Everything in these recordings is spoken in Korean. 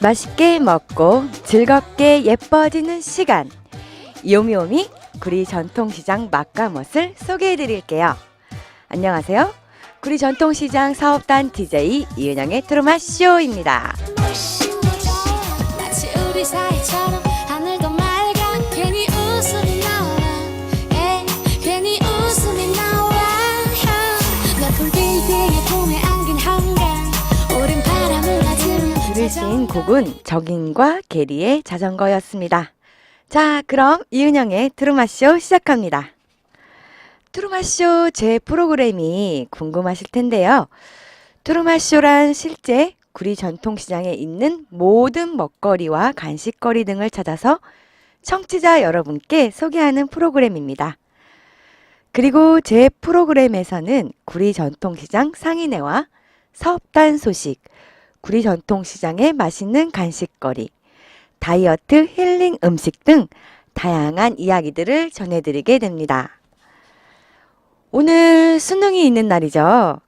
맛있게 먹고 즐겁게 예뻐지는 시간. 요미요미 구리 전통시장 맛과멋을 소개해 드릴게요. 안녕하세요. 구리 전통시장 사업단 DJ 이은영의 트로마 쇼입니다. 들으신 곡은 적인과 게리의 자전거였습니다. 자, 그럼 이은영의 트루마쇼 시작합니다. 트루마쇼 제 프로그램이 궁금하실 텐데요. 트루마쇼란 실제 구리 전통시장에 있는 모든 먹거리와 간식거리 등을 찾아서 청취자 여러분께 소개하는 프로그램입니다. 그리고 제 프로그램에서는 구리 전통시장 상인회와 사업단 소식, 구리 전통시장의 맛있는 간식거리, 다이어트 힐링 음식 등 다양한 이야기들을 전해드리게 됩니다. 오늘 수능이 있는 날이죠.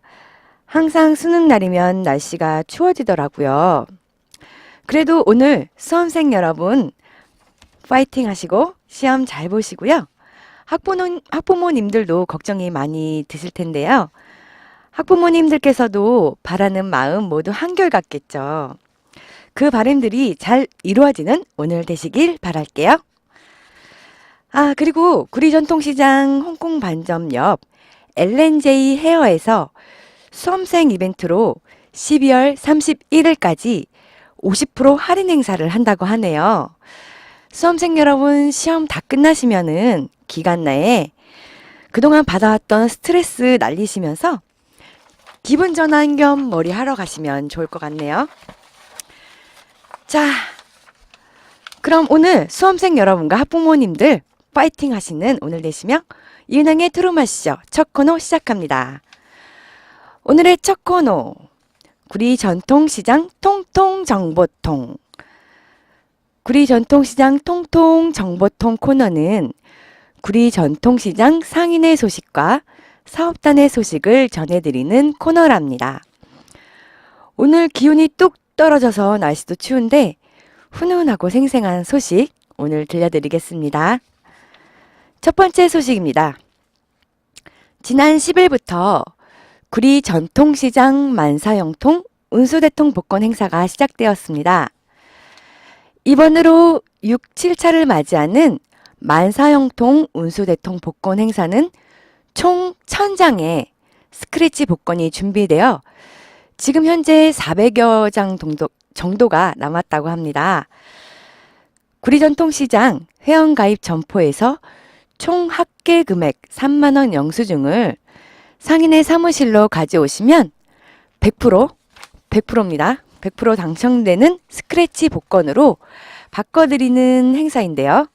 항상 수능 날이면 날씨가 추워지더라고요. 그래도 오늘 수험생 여러분 파이팅 하시고 시험 잘 보시고요. 학부모, 학부모님들도 걱정이 많이 드실 텐데요. 학부모님들께서도 바라는 마음 모두 한결같겠죠. 그 바람들이 잘 이루어지는 오늘 되시길 바랄게요. 아, 그리고 구리 전통시장 홍콩 반점 옆 LNJ 헤어에서 수험생 이벤트로 12월 31일까지 50% 할인 행사를 한다고 하네요. 수험생 여러분 시험 다 끝나시면은 기간 내에 그동안 받아왔던 스트레스 날리시면서 기분 전환 겸 머리 하러 가시면 좋을 것 같네요. 자, 그럼 오늘 수험생 여러분과 학부모님들 파이팅 하시는 오늘 되시며 이은행의 트루마쇼 첫 코너 시작합니다. 오늘의 첫 코너 구리 전통시장 통통 정보통 구리 전통시장 통통 정보통 코너는 구리 전통시장 상인의 소식과 사업단의 소식을 전해드리는 코너랍니다. 오늘 기온이 뚝 떨어져서 날씨도 추운데 훈훈하고 생생한 소식 오늘 들려드리겠습니다. 첫 번째 소식입니다. 지난 10일부터 구리 전통시장 만사형통 운수대통 복권 행사가 시작되었습니다. 이번으로 6, 7차를 맞이하는 만사형통 운수대통 복권 행사는 총 1000장의 스크래치 복권이 준비되어 지금 현재 400여 장 정도, 정도 가 남았다고 합니다. 구리전통시장 회원가입 점포에서 총 합계 금액 3만원 영수증을 상인의 사무실로 가져오시면 100%, 100%입니다. 100% 당첨되는 스크래치 복권으로 바꿔드리는 행사인데요.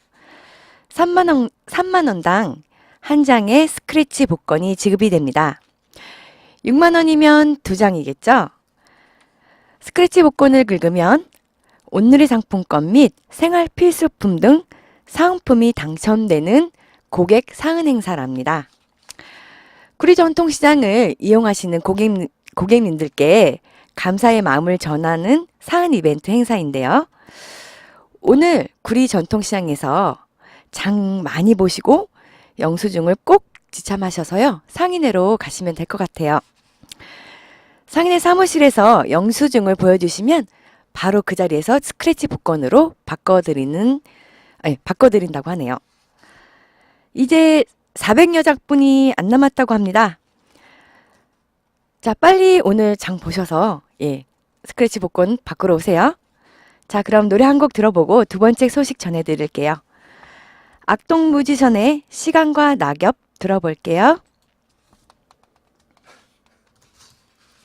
3만원, 3만원당 한 장의 스크래치 복권이 지급이 됩니다. 6만 원이면 두 장이겠죠? 스크래치 복권을 긁으면 온누리 상품권 및 생활 필수품 등 사은품이 당첨되는 고객 상은 행사랍니다. 구리 전통시장을 이용하시는 고객, 고객님들께 감사의 마음을 전하는 사은 이벤트 행사인데요. 오늘 구리 전통시장에서 장 많이 보시고 영수증을 꼭 지참하셔서요. 상인회로 가시면 될 것 같아요. 상인회 사무실에서 영수증을 보여주시면 바로 그 자리에서 스크래치 복권으로 바꿔드리는, 아니, 바꿔드린다고 하네요. 이제 400여 장뿐이 안 남았다고 합니다. 자, 빨리 오늘 장 보셔서, 예, 스크래치 복권 바꾸러 오세요. 자, 그럼 노래 한 곡 들어보고 두 번째 소식 전해드릴게요. 악동 뮤지션의 시간과 낙엽 들어볼게요.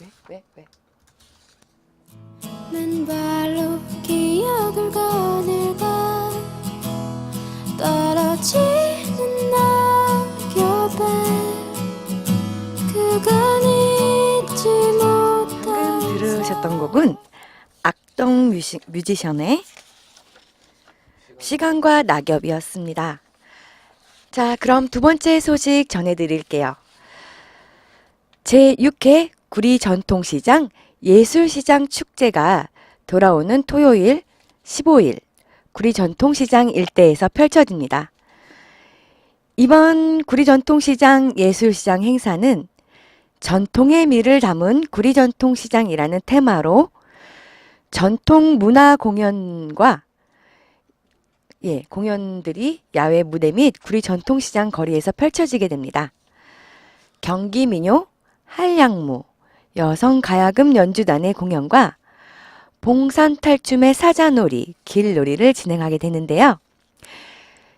왜, 왜, 왜? 맨발로 기억을 거닐다 떨어지는 낙엽에 그간 잊지 방금 들으셨던 곡은 악동 뮤지, 뮤지션의 시간과 낙엽이었습니다. 자, 그럼 두 번째 소식 전해드릴게요. 제6회 구리 전통시장 예술시장 축제가 돌아오는 토요일 15일 구리 전통시장 일대에서 펼쳐집니다. 이번 구리 전통시장 예술시장 행사는 전통의 미를 담은 구리 전통시장이라는 테마로 전통 문화 공연과 예, 공연들이 야외 무대 및 구리 전통시장 거리에서 펼쳐지게 됩니다. 경기 민요, 한량무, 여성 가야금 연주단의 공연과 봉산 탈춤의 사자놀이, 길놀이를 진행하게 되는데요.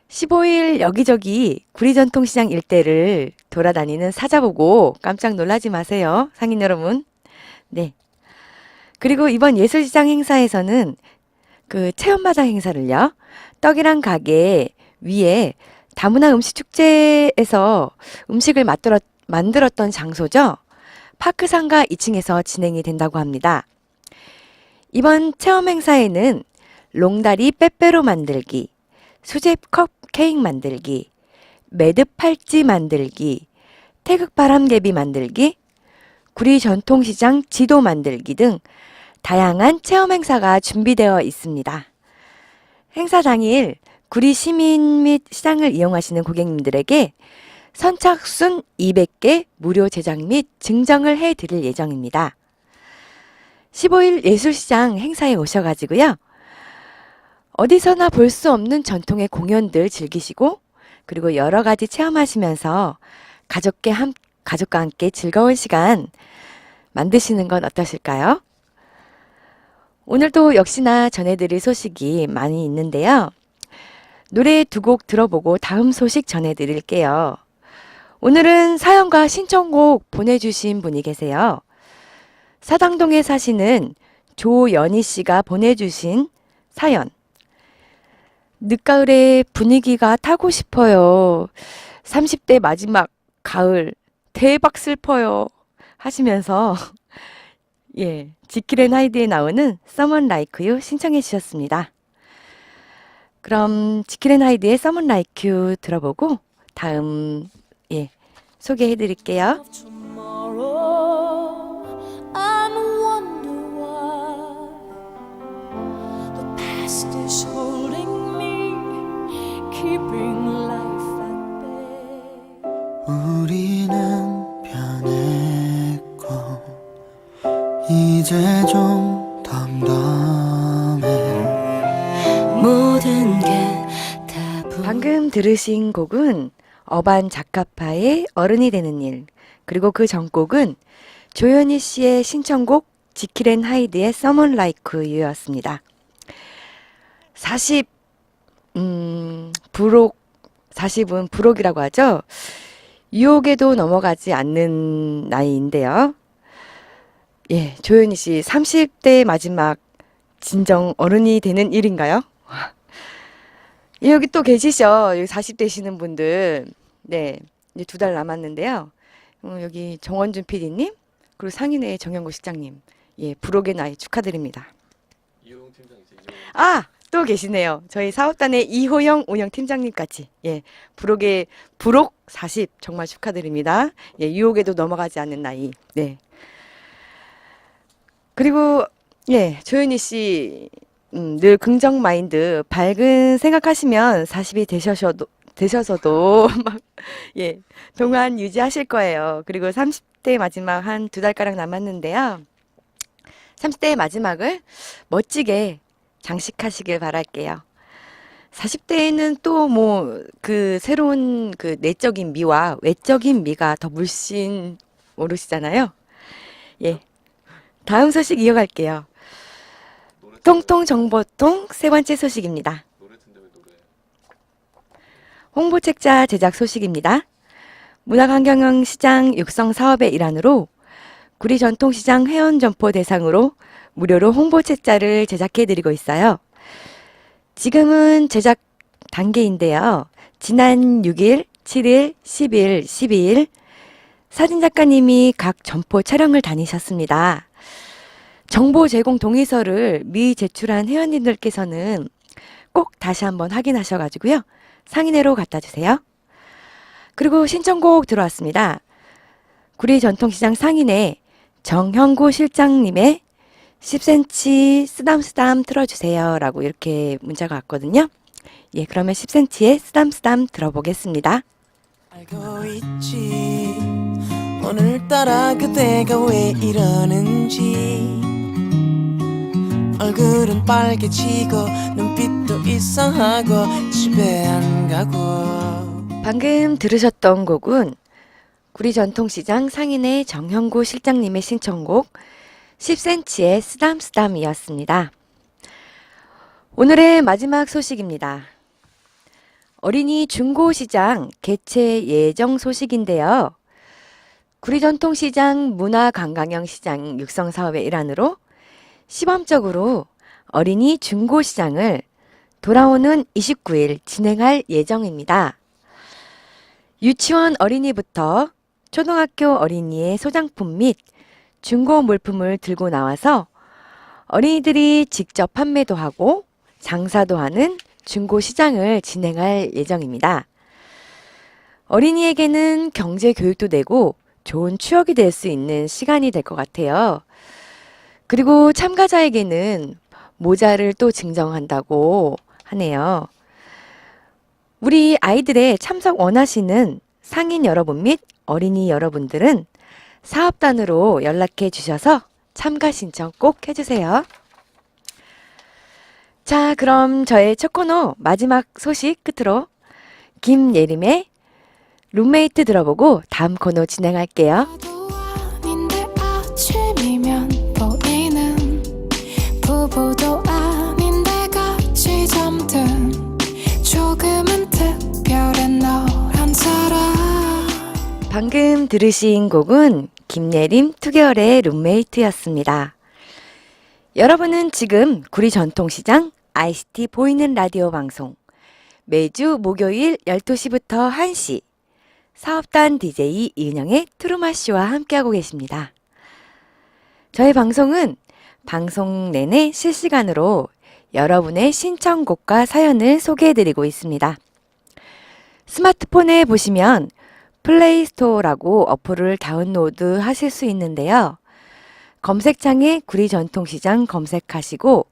15일 여기저기 구리 전통시장 일대를 돌아다니는 사자 보고 깜짝 놀라지 마세요. 상인 여러분. 네. 그리고 이번 예술시장 행사에서는 그 체험마당 행사를요. 떡이랑 가게 위에 다문화 음식 축제에서 음식을 만들었, 만들었던 장소죠. 파크 상가 2층에서 진행이 된다고 합니다. 이번 체험 행사에는 롱다리 빼빼로 만들기, 수제 컵 케이크 만들기, 매듭 팔찌 만들기, 태극 바람개비 만들기, 구리 전통시장 지도 만들기 등 다양한 체험 행사가 준비되어 있습니다. 행사 당일 구리 시민 및 시장을 이용하시는 고객님들에게 선착순 200개 무료 제작 및 증정을 해 드릴 예정입니다. 15일 예술시장 행사에 오셔가지고요. 어디서나 볼 수 없는 전통의 공연들 즐기시고 그리고 여러 가지 체험하시면서 가족과 함께 즐거운 시간 만드시는 건 어떠실까요? 오늘도 역시나 전해드릴 소식이 많이 있는데요. 노래 두 곡 들어보고 다음 소식 전해드릴게요. 오늘은 사연과 신청곡 보내주신 분이 계세요. 사당동에 사시는 조연희 씨가 보내주신 사연. 늦가을에 분위기가 타고 싶어요. 30대 마지막 가을 대박 슬퍼요. 하시면서 예, 지킬앤 하이드에 나오는 Someone Like You 신청해 주셨습니다. 그럼 지킬앤 하이드의 Someone Like You 들어보고 다음 예, 소개해 드릴게요. wonder 이제 좀 담담해 모든 게다 방금 들으신 곡은 어반 작가파의 어른이 되는 일 그리고 그 전곡은 조현희 씨의 신청곡 지킬앤 하이드의 Someone Like You였습니다. 40 음, 부록 40은 부록이라고 하죠. 유혹에도 넘어가지 않는 나이인데요. 예, 조현희 씨 30대 마지막 진정 어른이 되는 일인가요? 예, 여기 또 계시죠. 여기 40대시는 분들. 네. 이제 두 달 남았는데요. 어, 여기 정원준 PD님, 그리고 상인회 정영구 실장님. 예, 부록의 나이 축하드립니다. 이호영 팀장이세요. 아! 또 계시네요. 저희 사업단의 이호영 운영 팀장님까지. 예, 부록의, 부록 40 정말 축하드립니다. 예, 유혹에도 넘어가지 않는 나이. 네. 그리고, 예, 조윤희 씨, 음, 늘 긍정 마인드, 밝은 생각하시면 40이 되셔서도, 되셔서도 막, 예, 동안 유지하실 거예요. 그리고 30대 마지막 한 두 달가량 남았는데요. 30대의 마지막을 멋지게 장식하시길 바랄게요. 40대에는 또 뭐 그 새로운 그 내적인 미와 외적인 미가 더 물씬 오르시잖아요. 예. 다음 소식 이어갈게요. 통통 정보통 세 번째 소식입니다. 홍보책자 제작 소식입니다. 문화환경영 시장 육성 사업의 일환으로 구리 전통시장 회원 점포 대상으로 무료로 홍보책자를 제작해드리고 있어요. 지금은 제작 단계인데요. 지난 6일, 7일, 10일, 12일 사진작가님이 각 점포 촬영을 다니셨습니다. 정보 제공 동의서를 미리 제출한 회원님들께서는 꼭 다시 한번 확인하셔가지고요. 상인회로 갖다 주세요. 그리고 신청곡 들어왔습니다. 구리 전통시장 상인회 정형구 실장님의 10cm 쓰담쓰담 틀어주세요. 라고 이렇게 문자가 왔거든요. 예, 그러면 10cm의 쓰담쓰담 들어보겠습니다. 알고 있지 오늘따라 그대가 왜 이러는지 얼굴은 빨개지고 눈빛도 이상하고 집에 안 가고 방금 들으셨던 곡은 구리 전통시장 상인의 정형구 실장님의 신청곡 10cm의 쓰담쓰담이었습니다. 오늘의 마지막 소식입니다. 어린이 중고시장 개최 예정 소식인데요. 구리 전통시장 문화관광형 시장 육성 사업의 일환으로 시범적으로 어린이 중고 시장을 돌아오는 29일 진행할 예정입니다. 유치원 어린이부터 초등학교 어린이의 소장품 및 중고 물품을 들고 나와서 어린이들이 직접 판매도 하고 장사도 하는 중고 시장을 진행할 예정입니다. 어린이에게는 경제 교육도 되고 좋은 추억이 될 수 있는 시간이 될 것 같아요. 그리고 참가자에게는 모자를 또 증정한다고 하네요. 우리 아이들의 참석 원하시는 상인 여러분 및 어린이 여러분들은 사업단으로 연락해 주셔서 참가 신청 꼭 해주세요. 자, 그럼 저의 첫 코너 마지막 소식 끝으로 김예림의 룸메이트 들어보고 다음 코너 진행할게요. 부부도 아닌데 같이 잠든 조금은 특별한 너란 사람 방금 들으신 곡은 김예림 투개월의 룸메이트였습니다. 여러분은 지금 구리 전통시장 ICT 보이는 라디오 방송 매주 목요일 12시부터 1시 사업단 DJ 이은영의 트루마쇼와 함께하고 계십니다. 저희 방송은 방송 내내 실시간으로 여러분의 신청곡과 사연을 소개해드리고 있습니다. 스마트폰에 보시면 플레이스토어라고 어플을 다운로드 하실 수 있는데요. 검색창에 구리 전통시장 검색하시고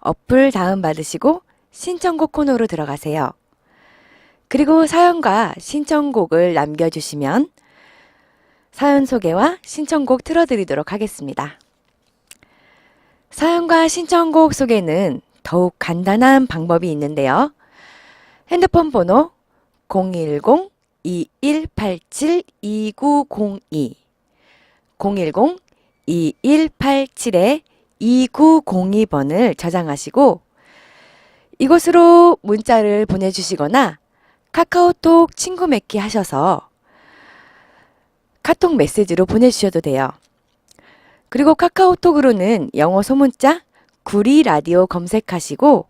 어플 다운받으시고 신청곡 코너로 들어가세요. 그리고 사연과 신청곡을 남겨주시면 사연 소개와 신청곡 틀어드리도록 하겠습니다. 사연과 신청곡 소개는 더욱 간단한 방법이 있는데요. 핸드폰 번호 010-2187-2902 010-2187-2902번을 저장하시고 이곳으로 문자를 보내주시거나 카카오톡 친구 맺기 하셔서 카톡 메시지로 보내주셔도 돼요. 그리고 카카오톡으로는 영어 소문자 구리 라디오 검색하시고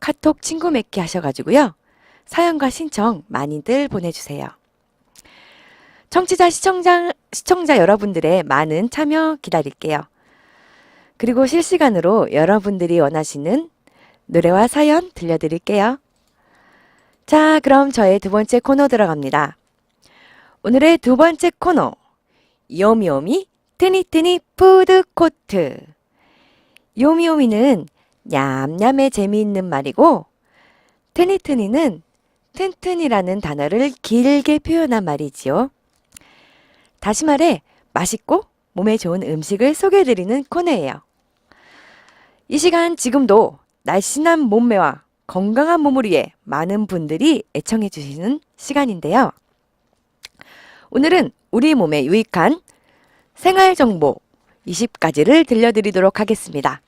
카톡 친구 맺기 하셔가지고요. 사연과 신청 많이들 보내주세요. 청취자, 시청자, 시청자 여러분들의 많은 참여 기다릴게요. 그리고 실시간으로 여러분들이 원하시는 노래와 사연 들려드릴게요. 자, 그럼 저의 두 번째 코너 들어갑니다. 오늘의 두 번째 코너. 요미요미 트니트니 푸드코트. 요미요미는 냠냠의 재미있는 말이고, 트니트니는 튼튼이라는 단어를 길게 표현한 말이지요. 다시 말해, 맛있고 몸에 좋은 음식을 소개해드리는 코너예요. 이 시간 지금도 날씬한 몸매와 건강한 몸을 위해 많은 분들이 애청해 주시는 시간인데요. 오늘은 우리 몸에 유익한 생활 정보 20가지를 들려드리도록 하겠습니다.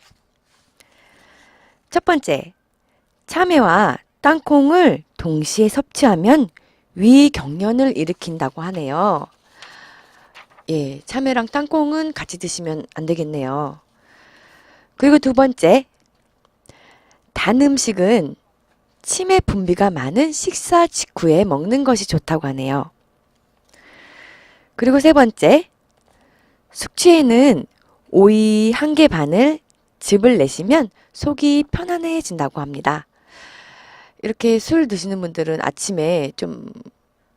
첫 번째, 참외와 땅콩을 동시에 섭취하면 위경련을 일으킨다고 하네요. 예, 참외랑 땅콩은 같이 드시면 안 되겠네요. 그리고 두 번째, 단 음식은 치매 분비가 많은 식사 직후에 먹는 것이 좋다고 하네요. 그리고 세 번째, 숙취에는 오이 한 개 반을 즙을 내시면 속이 편안해진다고 합니다. 이렇게 술 드시는 분들은 아침에 좀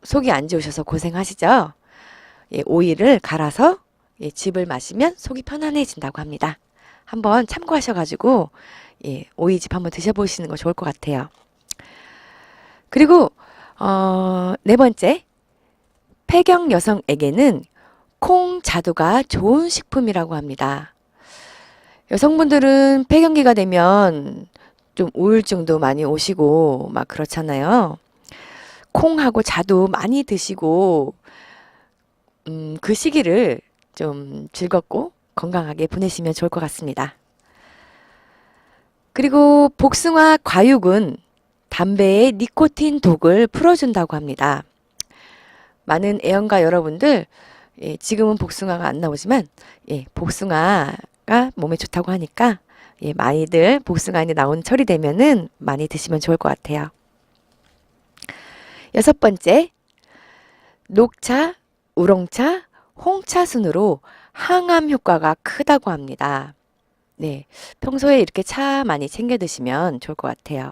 속이 안 좋으셔서 고생하시죠? 예, 오이를 갈아서 예, 즙을 마시면 속이 편안해진다고 합니다. 한번 참고하셔가지고 예, 오이집 한번 드셔보시는 거 좋을 것 같아요. 그리고 어, 네 번째 폐경 여성에게는 콩 자두가 좋은 식품이라고 합니다. 여성분들은 폐경기가 되면 좀 우울증도 많이 오시고 막 그렇잖아요. 콩하고 자두 많이 드시고 음, 그 시기를 좀 즐겁고 건강하게 보내시면 좋을 것 같습니다. 그리고 복숭아 과육은 담배의 니코틴 독을 풀어준다고 합니다. 많은 애연가 여러분들, 예, 지금은 복숭아가 안 나오지만, 예, 복숭아가 몸에 좋다고 하니까, 예, 많이들 복숭아에 나온 철이 되면은 많이 드시면 좋을 것 같아요. 여섯 번째, 녹차, 우롱차, 홍차 순으로 항암 효과가 크다고 합니다. 네. 평소에 이렇게 차 많이 챙겨 드시면 좋을 것 같아요.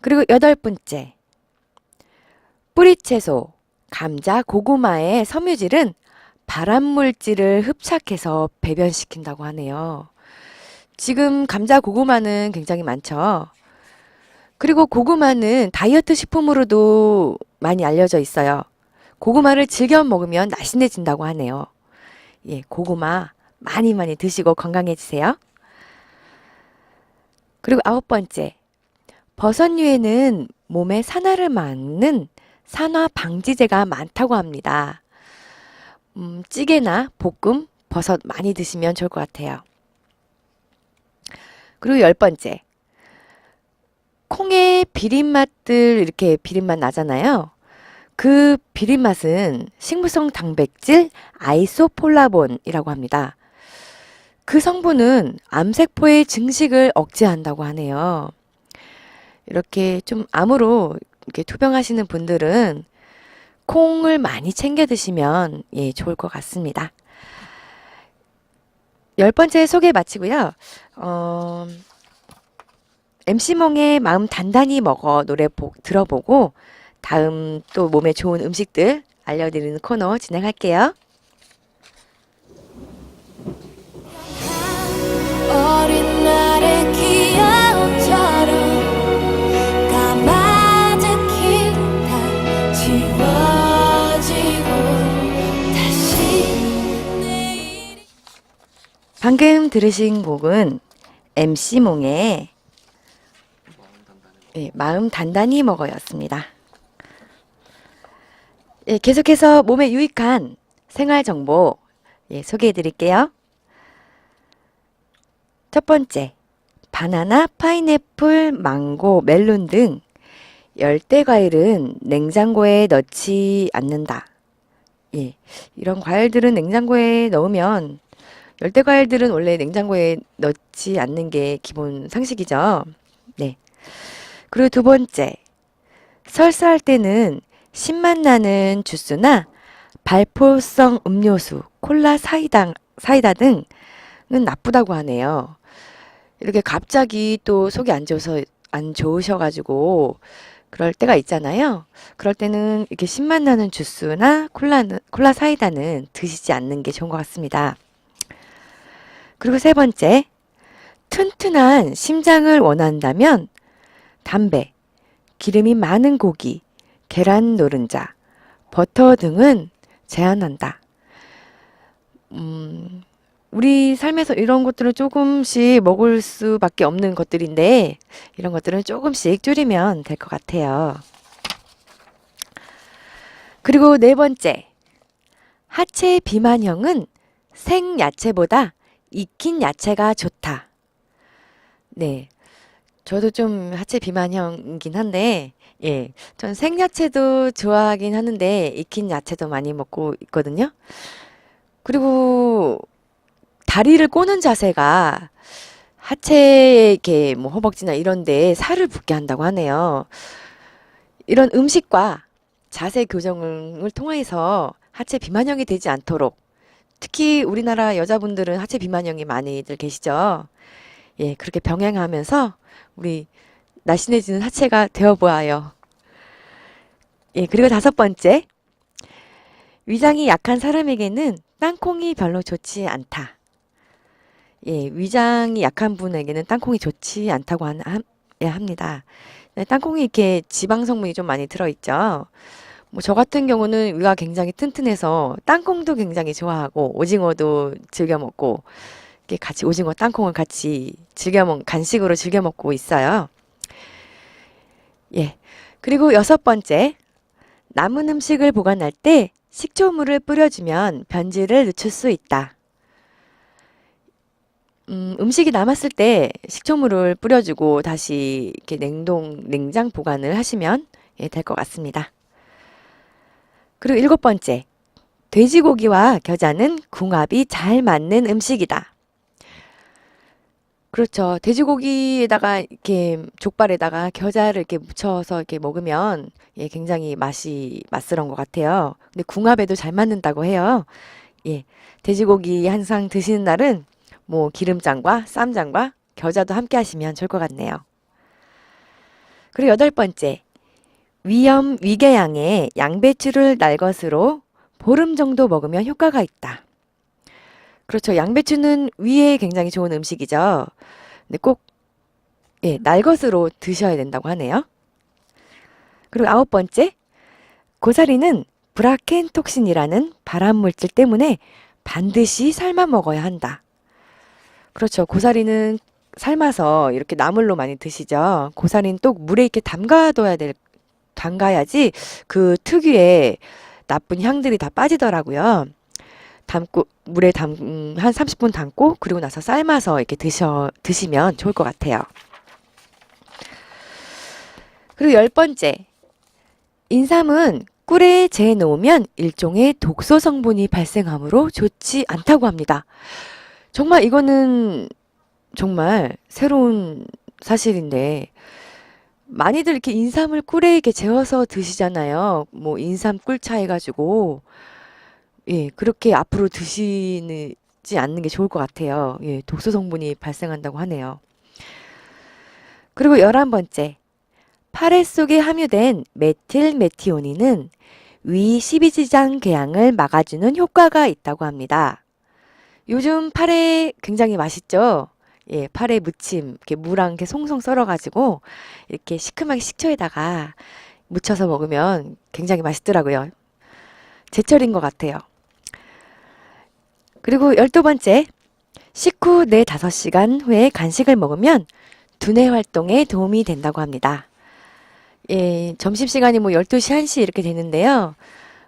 그리고 여덟 번째. 뿌리 채소, 감자, 고구마의 섬유질은 발암물질을 흡착해서 배변시킨다고 하네요. 지금 감자, 고구마는 굉장히 많죠. 그리고 고구마는 다이어트 식품으로도 많이 알려져 있어요. 고구마를 즐겨 먹으면 날씬해진다고 하네요. 예, 고구마 많이 많이 드시고 건강해지세요. 그리고 아홉 번째. 버섯류에는 몸에 산화를 막는 산화 방지제가 많다고 합니다. 음, 찌개나 볶음, 버섯 많이 드시면 좋을 것 같아요. 그리고 열 번째. 콩의 비린맛들 이렇게 비린맛 나잖아요. 그 비린맛은 식물성 단백질 아이소폴라본이라고 합니다. 그 성분은 암세포의 증식을 억제한다고 하네요. 이렇게 좀 암으로 이렇게 투병하시는 분들은 콩을 많이 챙겨 드시면 예, 좋을 것 같습니다. 열 번째 소개 마치고요. 어, MC몽의 마음 단단히 먹어 노래 보, 들어보고 다음 또 몸에 좋은 음식들 알려드리는 코너 진행할게요. 방금 들으신 곡은 MC몽의 단단히 예, 마음 단단히 먹어였습니다. 예, 계속해서 몸에 유익한 생활 정보 예, 소개해 드릴게요. 첫 번째, 바나나, 파인애플, 망고, 멜론 등 열대 과일은 냉장고에 넣지 않는다. 예, 이런 과일들은 냉장고에 넣으면 열대 과일들은 원래 냉장고에 넣지 않는 게 기본 상식이죠. 네. 그리고 두 번째, 설사할 때는 신맛 나는 주스나 발포성 음료수, 콜라, 사이다, 사이다 등은 나쁘다고 하네요. 이렇게 갑자기 또 속이 안 좋아서 안 좋으셔가지고 그럴 때가 있잖아요. 그럴 때는 이렇게 신맛 나는 주스나 콜라는, 콜라 사이다는 드시지 않는 게 좋은 것 같습니다. 그리고 세 번째, 튼튼한 심장을 원한다면 담배, 기름이 많은 고기, 계란 노른자, 버터 등은 제한한다. 음, 우리 삶에서 이런 것들을 조금씩 먹을 수밖에 없는 것들인데, 이런 것들은 조금씩 줄이면 될 것 같아요. 그리고 네 번째, 하체 비만형은 생야채보다 익힌 야채가 좋다. 네. 저도 좀 하체 비만형이긴 한데, 예. 전 생야채도 좋아하긴 하는데, 익힌 야채도 많이 먹고 있거든요. 그리고 다리를 꼬는 자세가 하체에 이렇게 뭐 허벅지나 이런 데 살을 붙게 한다고 하네요. 이런 음식과 자세 교정을 통해서 하체 비만형이 되지 않도록 특히 우리나라 여자분들은 하체 비만형이 많이들 계시죠. 예, 그렇게 병행하면서 우리 날씬해지는 하체가 되어 보아요. 예, 그리고 다섯 번째. 위장이 약한 사람에게는 땅콩이 별로 좋지 않다. 예, 위장이 약한 분에게는 땅콩이 좋지 않다고 한, 함- 예, 합니다. 네, 땅콩이 이렇게 지방 성분이 좀 많이 들어있죠. 뭐 저 같은 경우는 위가 굉장히 튼튼해서 땅콩도 굉장히 좋아하고 오징어도 즐겨 먹고 이렇게 같이 오징어 땅콩을 같이 즐겨 먹 간식으로 즐겨 먹고 있어요. 예. 그리고 여섯 번째, 남은 음식을 보관할 때 식초물을 뿌려주면 변질을 늦출 수 있다. 음, 음식이 남았을 때 식초물을 뿌려주고 다시 이렇게 냉동, 냉장 보관을 하시면 예, 될 것 같습니다. 그리고 일곱 번째, 돼지고기와 겨자는 궁합이 잘 맞는 음식이다. 그렇죠. 돼지고기에다가 이렇게 족발에다가 겨자를 이렇게 묻혀서 이렇게 먹으면 예, 굉장히 맛이 맛스러운 것 같아요. 근데 궁합에도 잘 맞는다고 해요. 예, 돼지고기 한상 드시는 날은 뭐 기름장과 쌈장과 겨자도 함께 하시면 좋을 것 같네요. 그리고 여덟 번째, 위염 위궤양에 양배추를 날 것으로 보름 정도 먹으면 효과가 있다. 그렇죠. 양배추는 위에 굉장히 좋은 음식이죠. 근데 꼭, 예, 날 것으로 드셔야 된다고 하네요. 그리고 아홉 번째, 고사리는 브라켄톡신이라는 발암 물질 때문에 반드시 삶아 먹어야 한다. 그렇죠. 고사리는 삶아서 이렇게 나물로 많이 드시죠. 고사리는 또 물에 이렇게 담가둬야 될, 담가야지 그 특유의 나쁜 향들이 다 빠지더라고요. 담고 물에 담, 음, 한 30분 담고 그리고 나서 삶아서 이렇게 드셔 드시면 좋을 것 같아요. 그리고 열 번째, 인삼은 꿀에 재해 놓으면 일종의 독소 성분이 발생하므로 좋지 않다고 합니다. 정말 이거는 정말 새로운 사실인데 많이들 이렇게 인삼을 꿀에 이렇게 재워서 드시잖아요. 뭐 인삼 꿀차 해가지고 예 그렇게 앞으로 드시지 않는 게 좋을 것 같아요. 예 독소 성분이 발생한다고 하네요. 그리고 열한 번째 파레 속에 함유된 메틸 메티오닌은 위 십이지장 궤양을 막아주는 효과가 있다고 합니다. 요즘 파래 굉장히 맛있죠? 예, 파래 무침, 이렇게 무랑 이렇게 송송 썰어가지고, 이렇게 시큼하게 식초에다가 묻혀서 먹으면 굉장히 맛있더라고요. 제철인 것 같아요. 그리고 열두 번째, 식후 네 다섯 시간 후에 간식을 먹으면 두뇌 활동에 도움이 된다고 합니다. 예, 점심시간이 뭐 12시, 1시 이렇게 되는데요.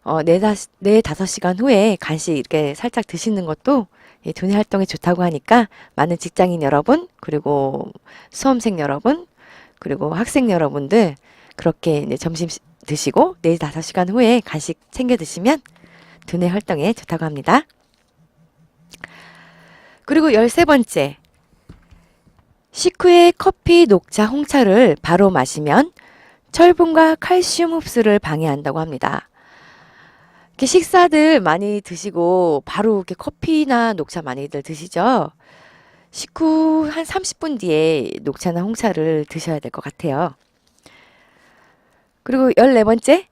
어, 네, 다, 네, 다섯 시간 후에 간식 이렇게 살짝 드시는 것도 예, 두뇌 활동에 좋다고 하니까 많은 직장인 여러분, 그리고 수험생 여러분, 그리고 학생 여러분들 그렇게 이제 점심 시- 드시고 네, 다섯 시간 후에 간식 챙겨 드시면 두뇌 활동에 좋다고 합니다. 그리고 열세 번째. 식후에 커피, 녹차, 홍차를 바로 마시면 철분과 칼슘 흡수를 방해한다고 합니다. 이렇게 식사들 많이 드시고 바로 이렇게 커피나 녹차 많이들 드시죠? 식후 한 30분 뒤에 녹차나 홍차를 드셔야 될 것 같아요. 그리고 14번째,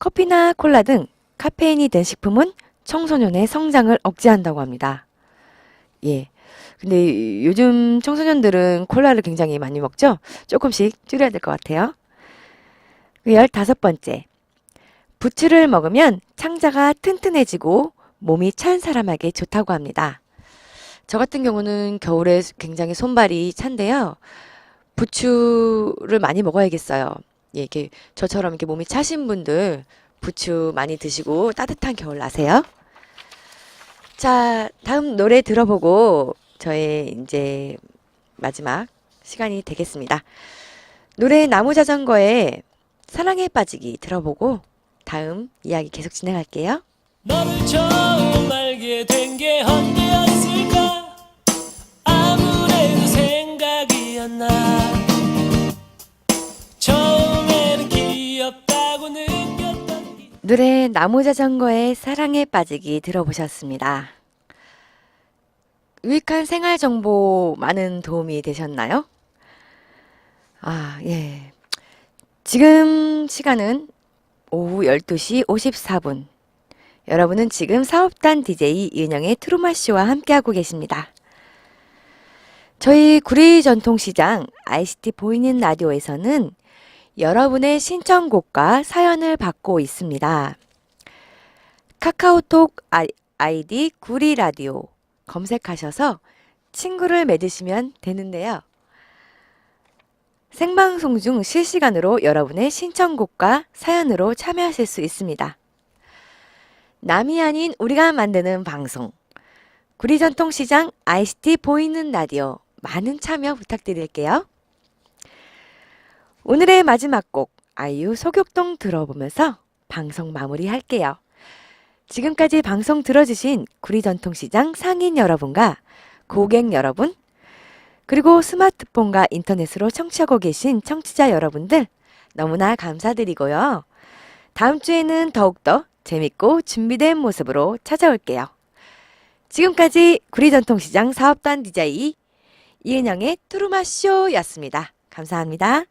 커피나 콜라 등 카페인이 된 식품은 청소년의 성장을 억제한다고 합니다. 예. 근데 요즘 청소년들은 콜라를 굉장히 많이 먹죠? 조금씩 줄여야 될 것 같아요. 그 열다섯 번째. 부추를 먹으면 창자가 튼튼해지고 몸이 찬 사람에게 좋다고 합니다. 저 같은 경우는 겨울에 굉장히 손발이 찬데요. 부추를 많이 먹어야겠어요. 예, 이렇게 저처럼 이렇게 몸이 차신 분들 부추 많이 드시고 따뜻한 겨울 나세요. 자, 다음 노래 들어보고 저의 이제 마지막 시간이 되겠습니다. 노래 나무자전거의 사랑에 빠지기 들어보고 다음 이야기 계속 진행할게요. 너를 처음 알게 된 게 언제였을까 아무래도 생각이 안 나 처음에는 귀엽다고 느꼈던 이- 노래 나무자전거의 사랑에 빠지기 들어보셨습니다. 유익한 생활 정보 많은 도움이 되셨나요? 아, 예. 지금 시간은 오후 12시 54분. 여러분은 지금 사업단 DJ 이은영의 트루마쇼와 함께하고 계십니다. 저희 구리 전통시장 ICT 보이는 라디오에서는 여러분의 신청곡과 사연을 받고 있습니다. 카카오톡 아이- 아이디 구리 라디오 검색하셔서 친구를 맺으시면 되는데요. 생방송 중 실시간으로 여러분의 신청곡과 사연으로 참여하실 수 있습니다. 남이 아닌 우리가 만드는 방송. 구리 전통시장 ICT 보이는 라디오 많은 참여 부탁드릴게요. 오늘의 마지막 곡 아이유 소격동 들어보면서 방송 마무리할게요. 지금까지 방송 들어주신 구리 전통시장 상인 여러분과 고객 여러분 그리고 스마트폰과 인터넷으로 청취하고 계신 청취자 여러분들 너무나 감사드리고요. 다음 주에는 더욱더 재밌고 준비된 모습으로 찾아올게요. 지금까지 구리전통시장 사업단 디자이 이은영의 뚜루마쇼였습니다. 감사합니다.